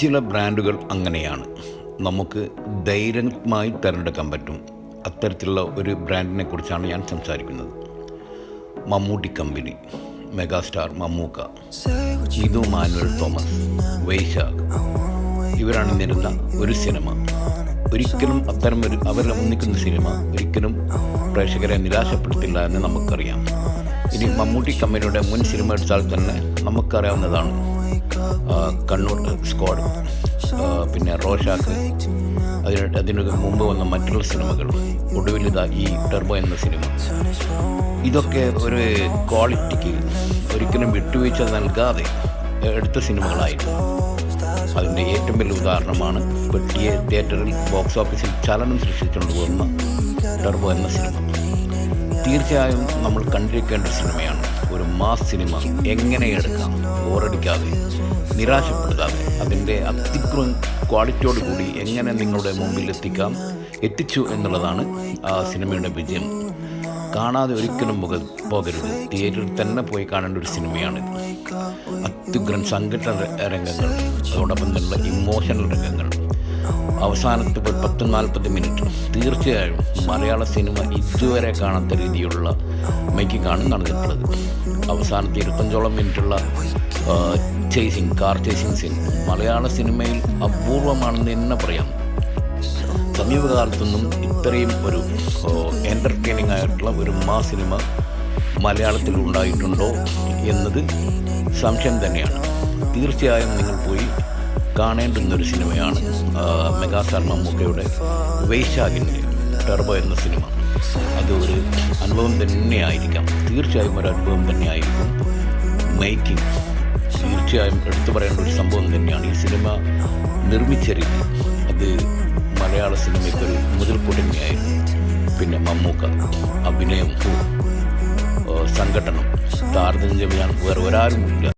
ചില ബ്രാൻഡുകൾ അങ്ങനെയാണ്. നമുക്ക് ധൈര്യമായി തിരഞ്ഞെടുക്കാൻ പറ്റും. അത്തരത്തിലുള്ള ഒരു ബ്രാൻഡിനെ കുറിച്ചാണ് ഞാൻ സംസാരിക്കുന്നത്. മമ്മൂട്ടി കമ്പനി മെഗാസ്റ്റാർ മമ്മൂക്ക ഇതു മാനുവൽ തോമസ് വൈശാഖ്. ഇവരാണ് നിരുന്ന ഒരു സിനിമ. ഒരിക്കലും അത്തരം ഒരു അവർ ഒന്നിക്കുന്ന സിനിമ ഒരിക്കലും പ്രേക്ഷകരെ നിരാശപ്പെടുത്തില്ല എന്ന് നമുക്കറിയാം. ഇനി മമ്മൂട്ടി കമ്പനിയുടെ മുൻ സിനിമ എടുത്താൽ തന്നെ നമുക്കറിയാവുന്നതാണ് കണ്ണൂർ സ്ക്വാഡ്. പിന്നെ റോഷാക്ക്. അതിന് അതിനൊക്കെ മുമ്പ് വന്ന മറ്റുള്ള സിനിമകൾ. ഒടുവിൽ ഇതാ ഈ ടെർബോ എന്ന സിനിമ. ഇതൊക്കെ ഒരു ക്വാളിറ്റിക്ക് ഒരിക്കലും വിട്ടുവീഴ്ച നൽകാതെ എടുത്ത സിനിമകളായിരുന്നു. അതിന്റെ ഏറ്റവും വലിയ ഉദാഹരണമാണ് പെട്ടിയെ തിയേറ്ററിൽ ബോക്സ് ഓഫീസിൽ ചലനം സൃഷ്ടിച്ചുകൊണ്ട് പോകുന്ന ടെർബോ എന്ന സിനിമ. തീർച്ചയായും നമ്മൾ കണ്ടിരിക്കേണ്ട സിനിമയാണ്. ഒരു മാസ് സിനിമ എങ്ങനെ എടുക്കാം? ബോറടിക്കാതെ നിരാശപ്പെടുത്താതെ അതിന്റെ അതിക്രം ക്വാളിറ്റിയോട് കൂടി എങ്ങനെ നിങ്ങളുടെ മുമ്പിൽ എത്തിക്കാം എത്തിച്ചു എന്നുള്ളതാണ് ആ സിനിമയുടെ വിജയം. കാണാതെ ഒരിക്കലും മുഖ പോകരുത്. തിയേറ്ററിൽ തന്നെ പോയി കാണേണ്ട ഒരു സിനിമയാണിത് അത്യുഗ്രൻ സംഘടന രംഗങ്ങൾ അതോടൊപ്പം തന്നെ ഇമോഷണൽ രംഗങ്ങൾ അവസാനത്തെ ഒരു പത്ത് നാൽപ്പത് മിനിറ്റ്. തീർച്ചയായും മലയാള സിനിമ ഇതുവരെ കാണാത്ത രീതിയിലുള്ള മേക്കിങ്ങാണ് നടന്നിട്ടുള്ളത്. അവസാനത്തെ ഇരുപത്തഞ്ചോളം മിനിറ്റുള്ള ചേസിങ് കാർ ചേസിങ് സീൻ മലയാള സിനിമയിൽ അപൂർവമാണെന്ന് തന്നെ പറയാം. സമീപകാലത്തൊന്നും ഇത്രയും ഒരു എന്റർടൈനിങ് ആയിട്ടുള്ള ഒരു മാ സിനിമ മലയാളത്തിൽ ഉണ്ടായിട്ടുണ്ടോ എന്നത് സംശയം തന്നെയാണ്. തീർച്ചയായും നിങ്ങൾ പോയി കാണേണ്ടുന്നൊരു സിനിമയാണ് ആ, മെഗാസ്റ്റാർ മമ്മൂക്കയുടെ വൈശാഖിന്റെ ടെർബോ എന്ന സിനിമ. അത് ഒരു അനുഭവം തന്നെയായിരിക്കാം. തീർച്ചയായും ഒരു അനുഭവം തന്നെയായിരിക്കും. മേക്കിംഗ് തീർച്ചയായും എടുത്തു പറയേണ്ട ഒരു സംഭവം തന്നെയാണ്. ഈ സിനിമ നിർമ്മിച്ച രീതി. അത് മലയാള സിനിമയ്ക്ക് ഒരു മുതൽക്കൂട്ടന്നെയായിരുന്നു പിന്നെ മമ്മൂക്ക അഭിനയം സംഘടനം താരതമ്യം ചെയ്യാൻ വേറെ ഒരാളുമില്ല